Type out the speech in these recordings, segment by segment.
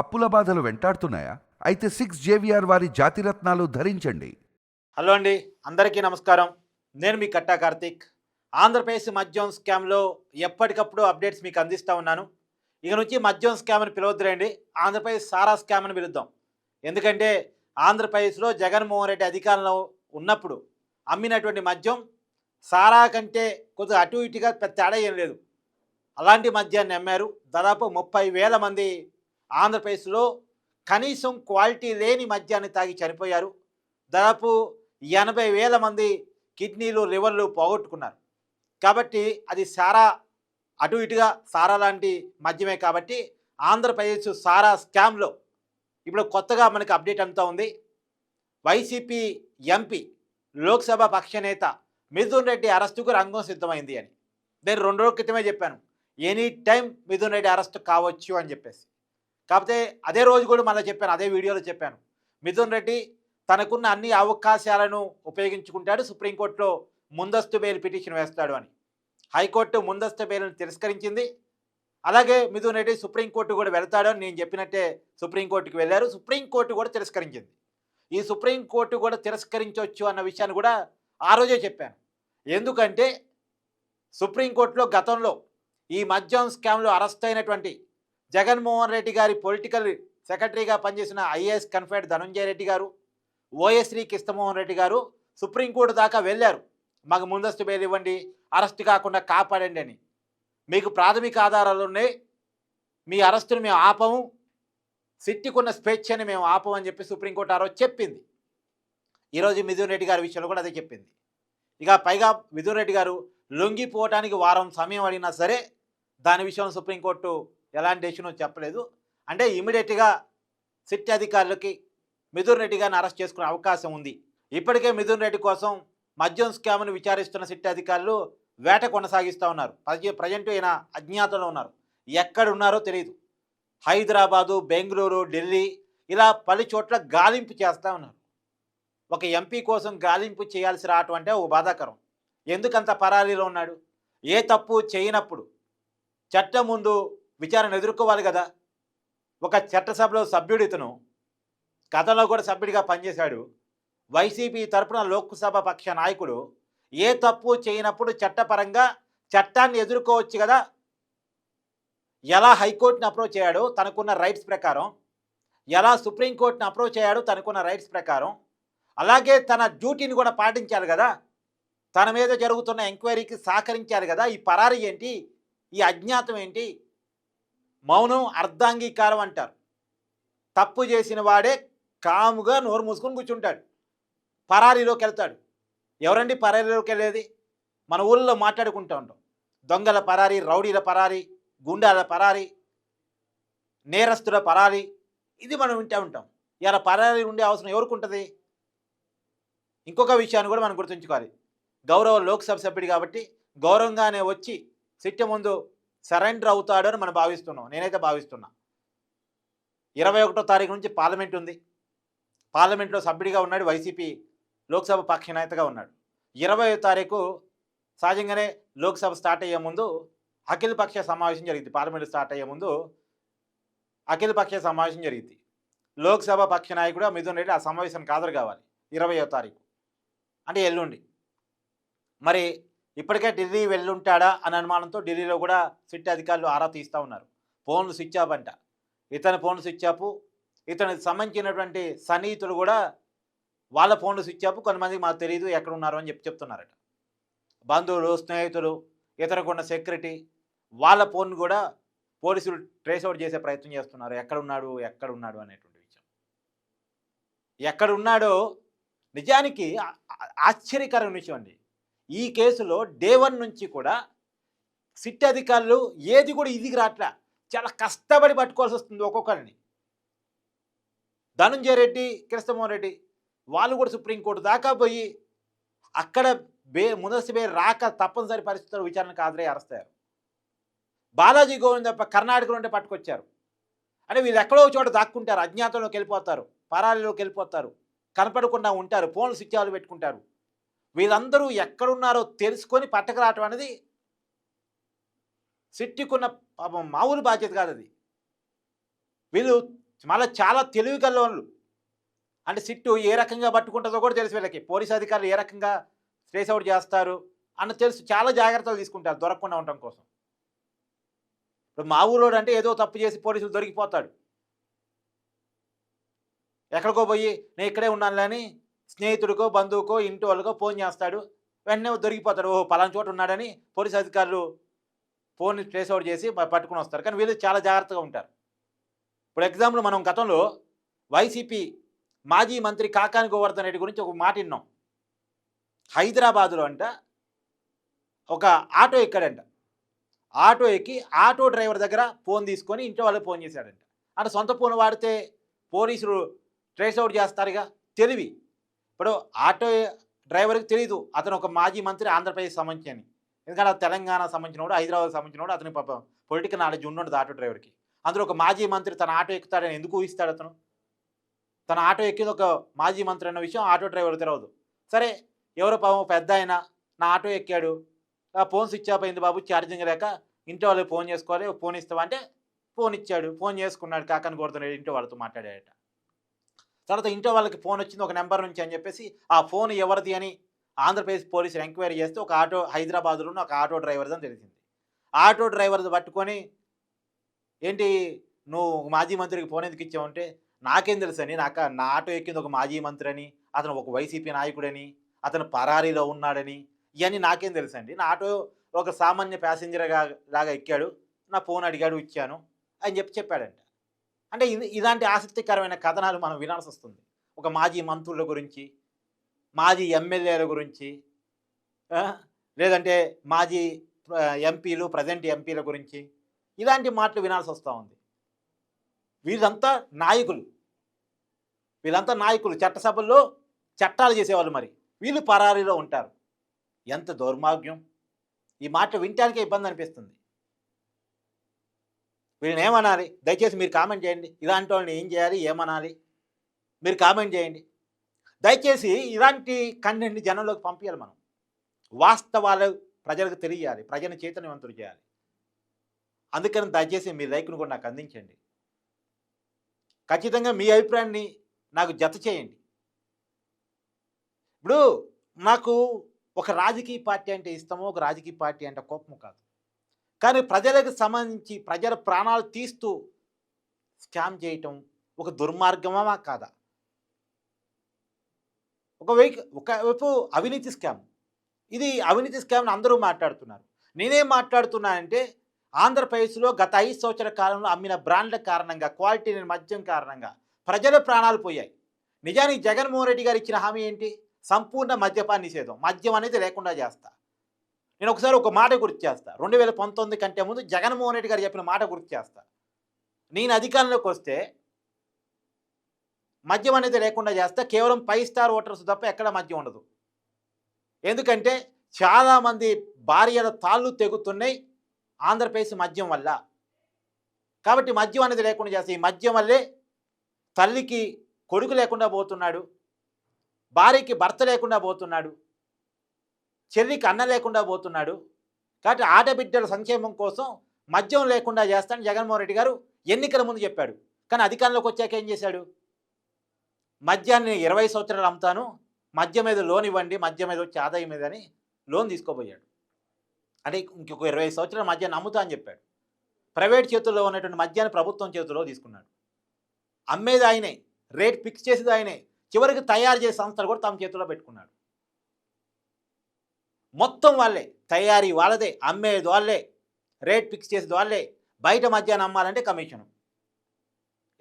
అప్పుల బాధలు వెంటాడుతున్నాయా? అయితే సిక్స్ జేవిఆర్ వారి జాతిరత్నాలు ధరించండి. హలో అండి అందరికీ నమస్కారం. నేను మీ కట్టా కార్తీక్. ఆంధ్రప్రదేశ్ మద్యం స్కామ్లో ఎప్పటికప్పుడు అప్డేట్స్ మీకు అందిస్తూ ఉన్నాను. ఇక నుంచి మద్యం స్కామ్ అని పిలవద్దులేండి ఆంధ్రప్రదేశ్ సారా స్కామ్ అని పిలుద్దాం. ఎందుకంటే ఆంధ్రప్రదేశ్లో జగన్మోహన్ రెడ్డి అధికారంలో ఉన్నప్పుడు అమ్మినటువంటి మద్యం సారా కంటే కొద్దిగా అటు ఇటుగా తేడా ఏం లేదు. అలాంటి మద్యాన్ని అమ్మారు. దాదాపు ముప్పై వేల మంది ఆంధ్రప్రదేశ్లో కనీసం క్వాలిటీ లేని మద్యాన్ని తాగి చనిపోయారు. దాదాపు ఎనభై వేల మంది కిడ్నీలు లివర్లు పోగొట్టుకున్నారు. కాబట్టి అది సారా అటు ఇటుగా సారా లాంటి మద్యమే కాబట్టి ఆంధ్రప్రదేశ్ సారా స్కామ్లో ఇప్పుడు కొత్తగా మనకి అప్డేట్ అంతా ఉంది. వైసీపీ ఎంపీ లోక్సభ పక్షనేత మిథున్ రెడ్డి అరెస్టుకు రంగం సిద్ధమైంది అని. నేను రెండు రోజుల క్రితమే చెప్పాను. Any time Mithun Reddy arrest కావచ్చు అని చెప్పేసి. కాకపోతే అదే రోజు కూడా మళ్ళీ చెప్పాను అదే వీడియోలో చెప్పాను. మిథున్ రెడ్డి తనకున్న అన్ని అవకాశాలను ఉపయోగించుకుంటాడు సుప్రీంకోర్టులో ముందస్తు బెయిల్ పిటిషన్ వేస్తాడు అని. హైకోర్టు ముందస్తు బెయిల్ను తిరస్కరించింది. అలాగే మిథున్ రెడ్డి సుప్రీంకోర్టు కూడా వెళ్తాడు అని నేను చెప్పినట్టే సుప్రీంకోర్టుకి వెళ్ళారు. సుప్రీంకోర్టు కూడా తిరస్కరించింది. ఈ సుప్రీంకోర్టు కూడా తిరస్కరించవచ్చు అన్న విషయాన్ని కూడా ఆ రోజే చెప్పాను. ఎందుకంటే సుప్రీంకోర్టులో గతంలో ఈ మద్యం స్కామ్లో అరెస్ట్ అయినటువంటి జగన్మోహన్ రెడ్డి గారి పొలిటికల్ సెక్రటరీగా పనిచేసిన ఐఏఎస్ కన్ఫైడ్ ధనంజయ రెడ్డి గారు ఓఎస్రీ కృష్ణమోహన్ రెడ్డి గారు సుప్రీంకోర్టు దాకా వెళ్ళారు. మాకు ముందస్తు బెయిల్ ఇవ్వండి అరెస్ట్ కాకుండా కాపాడండి అని. మీకు ప్రాథమిక ఆధారాలు ఉన్నాయి. మీ అరెస్టును మేము ఆపము. సిట్టికున్న స్వేచ్ఛని మేము ఆపమని చెప్పి సుప్రీంకోర్టు ఆ రోజు చెప్పింది. ఈరోజు మిథున్ రెడ్డి గారి విషయంలో కూడా అదే చెప్పింది. ఇక పైగా మిథున్ రెడ్డి గారు లొంగిపోవటానికి వారం సమయం అడిగినా సరే దాని విషయంలో సుప్రీంకోర్టు ఎలాంటి డెసిషన్ చెప్పలేదు. అంటే ఇమీడియట్గా సిట్ అధికారులకి మిథున్ రెడ్డి గారిని అరెస్ట్ చేసుకునే అవకాశం ఉంది. ఇప్పటికే మిథున్ రెడ్డి కోసం మద్యం స్కామ్ను విచారిస్తున్న సిట్ అధికారులు వేట కొనసాగిస్తూ ఉన్నారు. ప్రజెంట్ ఈయన అజ్ఞాతంలో ఉన్నారు. ఎక్కడ ఉన్నారో తెలియదు హైదరాబాదు బెంగళూరు ఢిల్లీ ఇలా పలు చోట్ల గాలింపు చేస్తూ ఉన్నారు. ఒక ఎంపీ కోసం గాలింపు చేయాల్సి రావటం అంటే ఓ బాధాకరం. ఎందుకంత పరారీలో ఉన్నాడు? ఏ తప్పు చేయనప్పుడు? చట్టం ముందు విచారణ ఎదుర్కోవాలి కదా. ఒక చట్టసభలో సభ్యుడు ఇతను గతంలో కూడా సభ్యుడిగా పనిచేశాడు. వైసీపీ తరపున లోక్సభ పక్ష నాయకుడు ఏ తప్పు చేయనప్పుడు చట్టపరంగా చట్టాన్ని ఎదుర్కోవచ్చు కదా. ఎలా హైకోర్టుని అప్రోచ్ అయ్యాడో తనకున్న రైట్స్ ప్రకారం ఎలా సుప్రీంకోర్టుని అప్రోచ్ అయ్యాడో తనకున్న రైట్స్ ప్రకారం అలాగే తన డ్యూటీని కూడా పాటించాలి కదా. తన మీద జరుగుతున్న ఎంక్వైరీకి సహకరించాలి కదా. ఈ పరారీ ఏంటి? ఈ అజ్ఞాతం ఏంటి? మౌనం అర్ధాంగీకారం అంటారు. తప్పు చేసిన వాడే కాముగా నోరు మూసుకొని కూర్చుంటాడు. పరారీలోకి వెళ్తాడు. ఎవరండి పరారీలోకి వెళ్ళేది? మన ఊళ్ళో మాట్లాడుకుంటూ ఉంటాం. దొంగల పరారీ రౌడీల పరారీ గుండాల పరారీ నేరస్తుల పరారీ ఇది మనం వింటూ ఉంటాం. ఇలా పరారీ ఉండే అవసరం ఎవరికి ఉంటుంది? ఇంకొక విషయాన్ని కూడా మనం గుర్తుంచుకోవాలి. గౌరవ లోక్సభ సభ్యుడు కాబట్టి గౌరవంగానే వచ్చి సిట్ట ముందు సరెండర్ అవుతాడు అని మనం భావిస్తున్నాం. నేనైతే భావిస్తున్నా. ఇరవై ఒకటో తారీఖు నుంచి పార్లమెంట్ ఉంది. పార్లమెంట్లో సభ్యుడిగా ఉన్నాడు వైసీపీ లోక్సభ పక్ష నేతగా ఉన్నాడు. ఇరవై తారీఖు సహజంగానే లోక్సభ స్టార్ట్ అయ్యే ముందు అఖిల పక్ష సమావేశం జరిగింది. పార్లమెంట్ స్టార్ట్ అయ్యే ముందు అఖిల పక్ష సమావేశం జరిగింది. లోక్సభ పక్ష నాయకుడు మిథున్ రెడ్డి ఆ సమావేశానికి హాజరు కావాలి. ఇరవయో తారీఖు. అంటే ఎల్లుండి. మరి ఇప్పటికే ఢిల్లీ వెళ్ళుంటాడా అని అనుమానంతో ఢిల్లీలో కూడా సిట్ అధికారులు ఆరా తీస్తూ ఉన్నారు. ఫోన్లు స్విచ్ ఆఫ్ అంట. ఇతని ఫోన్లు స్విచ్ ఆఫ్. ఇతనికి సంబంధించినటువంటి సన్నిహితులు కూడా వాళ్ళ ఫోన్లు స్విచ్ ఆఫ్. కొంతమందికి మాకు తెలియదు ఎక్కడ ఉన్నారు అని చెప్పి చెప్తున్నారట. బంధువులు స్నేహితులు ఇతరకున్న సెక్యూరిటీ వాళ్ళ ఫోన్ కూడా పోలీసులు ట్రేస్ అవుట్ చేసే ప్రయత్నం చేస్తున్నారు. ఎక్కడ ఉన్నాడు ఎక్కడ ఉన్నాడు అనేటువంటి విషయం. ఎక్కడ ఉన్నాడో నిజానికి ఆశ్చర్యకరమైన విషయం అండి. ఈ కేసులో డే వన్ నుంచి కూడా సిట్ అధికారులు ఏది కూడా ఇదికి రాట్లా. చాలా కష్టపడి పట్టుకోవాల్సి వస్తుంది ఒక్కొక్కరిని. ధనుంజయ రెడ్డి కృష్ణమోహన్ రెడ్డి వాళ్ళు కూడా సుప్రీంకోర్టు దాకా పోయి అక్కడ బే ముందస్తు బే రాక తప్పనిసరి పరిస్థితుల్లో విచారణకు హాజరై అరెస్టారు బాలాజీ గోవింద్ తప్ప కర్ణాటక నుండి పట్టుకొచ్చారు. అంటే వీళ్ళు ఎక్కడో ఒక చోట దాక్కుంటారు అజ్ఞాతంలోకి వెళ్ళిపోతారు పరాలిలోకి వెళ్ళిపోతారు కనపడకుండా ఉంటారు ఫోన్లు స్విచ్ ఆఫ్ పెట్టుకుంటారు. వీళ్ళందరూ ఎక్కడున్నారో తెలుసుకొని పట్టకరావటం అనేది సిట్టికున్న పాపం మామూలు బాధ్యత కాదు అది. వీళ్ళు మళ్ళీ చాలా తెలివి కల్లోనులు అంటే సిట్టు ఏ రకంగా పట్టుకుంటుందో కూడా తెలుసు వీళ్ళకి. పోలీస్ అధికారులు ఏ రకంగా ట్రేస్ అవుట్ చేస్తారు అన్న తెలుసు. చాలా జాగ్రత్తలు తీసుకుంటారు దొరకకుండా ఉండటం కోసం. ఇప్పుడు మా ఊరోడు అంటే ఏదో తప్పు చేసి పోలీసులు దొరికిపోతాడు. ఎక్కడికో పోయి నేను ఇక్కడే ఉన్నాను అని స్నేహితుడికో బంధువుకో ఇంటి వాళ్ళకో ఫోన్ చేస్తాడు. వెంటనే దొరికిపోతాడు. ఓహో పలానా చోట ఉన్నాడని పోలీస్ అధికారులు ఫోన్ ట్రేస్ అవుట్ చేసి పట్టుకుని వస్తారు. కానీ వీళ్ళు చాలా జాగ్రత్తగా ఉంటారు. ఇప్పుడు ఎగ్జాంపుల్ మనం గతంలో వైసీపీ మాజీ మంత్రి కాకాని గోవర్ధన్ రెడ్డి గురించి ఒక మాట విన్నాం. హైదరాబాదులో అంట ఒక ఆటో ఎక్కాడంట. ఆటో ఎక్కి ఆటో డ్రైవర్ దగ్గర ఫోన్ తీసుకొని ఇంట్లో వాళ్ళకి ఫోన్ చేశాడంట. అంటే సొంత ఫోన్ వాడితే పోలీసులు ట్రేస్ అవుట్ చేస్తారుగా? తెలివి. ఇప్పుడు ఆటో డ్రైవర్కి తెలియదు అతను ఒక మాజీ మంత్రి ఆంధ్రప్రదేశ్ సంబంధించి అని ఎందుకంటే తెలంగాణ తెలంగాణ సంబంధించినోడు హైదరాబాద్ సంబంధించినోడు అతని పాపం పొలిటికల్ నాలెడ్జ్ ఉన్నది ఆటో డ్రైవర్కి. అందులో ఒక మాజీ మంత్రి తన ఆటో ఎక్కుతాడని ఎందుకు ఊహిస్తాడు అతను? తన ఆటో ఎక్కింది ఒక మాజీ మంత్రి అన్న విషయం ఆటో డ్రైవర్ తెలియదు సరే ఎవరో పాపం పెద్ద ఆయన నా ఆటో ఎక్కాడు. ఆ ఫోన్ స్విచ్ ఆఫ్ అయింది బాబు ఛార్జింగ్ లేక ఇంట్లో వాళ్ళకి ఫోన్ చేసుకోవాలి ఫోన్ ఇస్తావా అంటే ఫోన్ ఇచ్చాడు. ఫోన్ చేసుకున్నాడు కాకని కొడుతున్నాడు ఇంట్లో వాళ్ళతో మాట్లాడాడట. తర్వాత ఇంట్లో వాళ్ళకి ఫోన్ వచ్చింది ఒక నెంబర్ నుంచి అని చెప్పేసి ఆ ఫోన్ ఎవరిది అని ఆంధ్రప్రదేశ్ పోలీసులు ఎంక్వైరీ చేస్తే ఒక ఆటో హైదరాబాద్లో ఉన్న ఒక ఆటో డ్రైవర్ది అని తెలిసింది. ఆటో డ్రైవర్ది పట్టుకొని ఏంటి నువ్వు మాజీ మంత్రికి ఫోన్ ఎందుకు ఇచ్చావంటే నాకేం తెలుసు అని నాకు నా ఆటో ఎక్కింది ఒక మాజీ మంత్రి అని అతను ఒక వైసీపీ నాయకుడని అతను పరారీలో ఉన్నాడని ఇవన్నీ నాకేం తెలుసండి నా ఆటో ఒక సామాన్య ప్యాసింజర్గా లాగా ఎక్కాడు నా ఫోన్ అడిగాడు ఇచ్చాను అని చెప్పి చెప్పాడంట. అంటే ఇది ఇలాంటి ఆసక్తికరమైన కథనాలు మనం వినాల్సి వస్తుంది. ఒక మాజీ మంత్రుల గురించి మాజీ ఎమ్మెల్యేల గురించి లేదంటే మాజీ ఎంపీలు ప్రజెంట్ ఎంపీల గురించి ఇలాంటి మాటలు వినాల్సి వస్తూ ఉంది. వీళ్ళంతా నాయకులు. వీళ్ళంతా నాయకులు. చట్టసభల్లో చట్టాలు చేసేవాళ్ళు మరి. వీళ్ళు పరారీలో ఉంటారు. ఎంత దౌర్మార్గ్యం ఈ మాట వినటానికే ఇబ్బంది అనిపిస్తుంది. వీళ్ళని ఏమనాలి దయచేసి మీరు కామెంట్ చేయండి. ఇలాంటి వాళ్ళని ఏం చేయాలి? ఏమనాలి? మీరు కామెంట్ చేయండి. దయచేసి ఇలాంటి కంటెంట్ని జనంలోకి పంపించాలి మనం. వాస్తవాలు ప్రజలకు తెలియాలి. ప్రజలను చైతన్యవంతులు చేయాలి. అందుకని దయచేసి మీ లైక్ను కూడా నాకు అందించండి. ఖచ్చితంగా మీ అభిప్రాయాన్ని నాకు జత చేయండి. ఇప్పుడు నాకు ఒక రాజకీయ పార్టీ అంటే ఇష్టమో ఒక రాజకీయ పార్టీ అంటే కోపము కాదు. కానీ ప్రజలకు సంబంధించి ప్రజల ప్రాణాలు తీస్తూ స్కామ్ చేయటం ఒక దుర్మార్గమా కాదా? ఒక వైపు ఒకవైపు అవినీతి స్కామ్. ఇది అవినీతి స్కామ్ని అందరూ మాట్లాడుతున్నారు. నేనేం మాట్లాడుతున్నానంటే ఆంధ్రప్రదేశ్లో గత ఐదు సంవత్సరాల కాలంలో అమ్మిన బ్రాండ్ల కారణంగా క్వాలిటీ మద్యం కారణంగా ప్రజల ప్రాణాలు పోయాయి. నిజానికి జగన్మోహన్ రెడ్డి గారు ఇచ్చిన హామీ ఏంటి? సంపూర్ణ మద్యపాన్ని నిషేధం. మద్యం అనేది లేకుండా చేస్తా. నేను ఒకసారి ఒక మాట గుర్తు చేస్తా. రెండు వేల పంతొమ్మిది కంటే ముందు జగన్మోహన్ రెడ్డి గారు చెప్పిన మాట గుర్తు చేస్తా. నేను అధికారంలోకి వస్తే మద్యం అనేది లేకుండా చేస్తా కేవలం ఫైవ్ స్టార్ ఓటర్స్ తప్ప ఎక్కడ మద్యం ఉండదు. ఎందుకంటే చాలామంది భార్యల తాళ్ళు తెగుతున్నాయి ఆంధ్రప్రదేశ్ మద్యం వల్ల. కాబట్టి మద్యం అనేది లేకుండా చేస్తే ఈ మద్యం వల్లే తల్లికి కొడుకు లేకుండా పోతున్నాడు భార్యకి భర్త లేకుండా పోతున్నాడు చెల్లికి అన్న లేకుండా పోతున్నాడు. కాబట్టి ఆడబిడ్డల సంక్షేమం కోసం మద్యం లేకుండా చేస్తానని జగన్మోహన్ రెడ్డి గారు ఎన్నికల ముందు చెప్పాడు. కానీ అధికారంలోకి వచ్చాక ఏం చేశాడు? మద్యాన్ని ఇరవై సంవత్సరాలు అమ్ముతాను మద్యం మీద లోన్ ఇవ్వండి మద్యం మీద వచ్చే ఆదాయం మీద అని లోన్ తీసుకోబోయాడు. అంటే ఇంకొక ఇరవై సంవత్సరాల మద్యాన్ని అమ్ముతా అని చెప్పాడు. ప్రైవేట్ చేతుల్లో ఉన్నటువంటి మద్యాన్ని ప్రభుత్వం చేతుల్లో తీసుకున్నాడు. అమ్మేది ఆయనే రేట్ ఫిక్స్ చేసేది ఆయనే చివరికి తయారు చేసే సంస్థలు కూడా తమ చేతుల్లో పెట్టుకున్నాడు. మొత్తం వాళ్ళే. తయారీ వాళ్ళదే అమ్మేది వాళ్ళే రేట్ ఫిక్స్ చేసేది వాళ్ళే. బయట మధ్యాహ్నం అమ్మాలంటే కమిషను.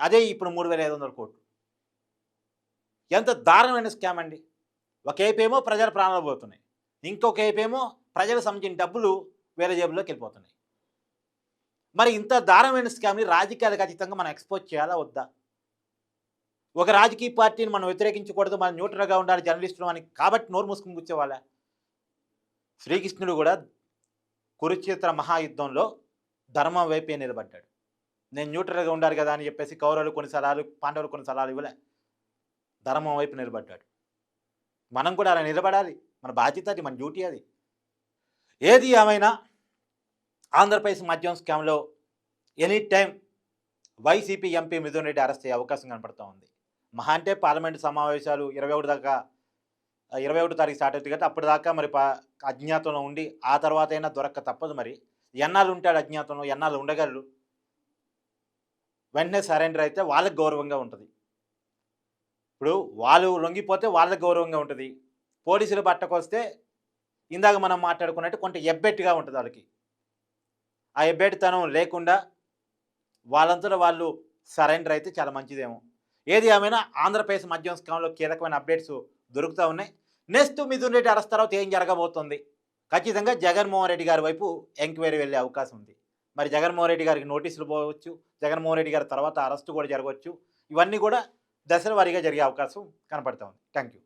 అదే ఇప్పుడు మూడు వేల ఐదు వందల కోట్లు. ఎంత దారుణమైన స్కామ్ అండి. ఒక ఏపేమో ప్రజల ప్రాణాలు పోతున్నాయి. ఇంకొక ఏపేమో ప్రజలకు సంబంధించిన డబ్బులు వేరే జేబుల్లోకి వెళ్ళిపోతున్నాయి. మరి ఇంత దారుణమైన స్కామ్ని రాజకీయాలకు అతీతంగా మనం ఎక్స్పోజ్ చేయాలా వద్దా? ఒక రాజకీయ పార్టీని మనం వ్యతిరేకించకూడదు మనం న్యూట్రల్గా ఉండాలి జర్నలిస్టులు అని కాబట్టి నోరు మూసుకుని కూర్చోవాలా? శ్రీకృష్ణుడు కూడా కురుక్షేత్ర మహాయుద్ధంలో ధర్మం వైపే నిలబడ్డాడు. నేను న్యూట్రల్గా ఉండాలి కదా అని చెప్పేసి కౌరవులు కొన్ని సలాలు పాండవులు కొన్ని సలాలు ఇవ్వలే. ధర్మం వైపు నిలబడ్డాడు. మనం కూడా అలా నిలబడాలి. మన బాధ్యత అది మన డ్యూటీ అది. ఏది ఏమైనా ఆంధ్రప్రదేశ్ మద్యం స్కామ్లో any time YCP MP Mithun Reddy arrest అయ్యే అవకాశం కనపడుతూ ఉంది. మహా అంటే పార్లమెంటు సమావేశాలు ఇరవై ఒకటి దాకా ఇరవై ఒకటి తారీఖు స్టార్ట్ అవుతుంది అప్పటి అప్పటిదాకా మరి అజ్ఞాతంలో ఉండి ఆ తర్వాత అయినా దొరక్క తప్పదు మరి. ఎన్నాళ్ళు ఉంటాడు అజ్ఞాతంలో? ఎన్నాళ్ళు ఉండగలరు వెంటనే సరెండర్ అయితే వాళ్ళకి గౌరవంగా ఉంటుంది. ఇప్పుడు వాళ్ళు లొంగిపోతే వాళ్ళకి గౌరవంగా ఉంటుంది. పోలీసులు పట్టకొస్తే ఇందాక మనం మాట్లాడుకున్నట్టు కొంత ఎబ్బెట్టుగా ఉంటుంది వాళ్ళకి. ఆ ఎబ్బెట్టుతనం లేకుండా వాళ్ళంతలో వాళ్ళు సరెండర్ అయితే చాలా మంచిదేమో. ఏది ఏమైనా ఆంధ్రప్రదేశ్ మద్యం స్కామ్లో కీలకమైన అప్డేట్స్ దొరుకుతూ ఉన్నాయి. నెక్స్ట్ మిథున్ రెడ్డి అరెస్ట్ తర్వాత ఏం జరగబోతుంది? ఖచ్చితంగా జగన్మోహన్ రెడ్డి గారి వైపు ఎంక్వైరీ వెళ్ళే అవకాశం ఉంది. మరి జగన్మోహన్ రెడ్డి గారికి నోటీసులు పోవచ్చు జగన్మోహన్ రెడ్డి గారి తర్వాత అరెస్టు కూడా జరగవచ్చు. ఇవన్నీ కూడా దశల వారీగా జరిగే అవకాశం కనపడతా ఉంది. Thank you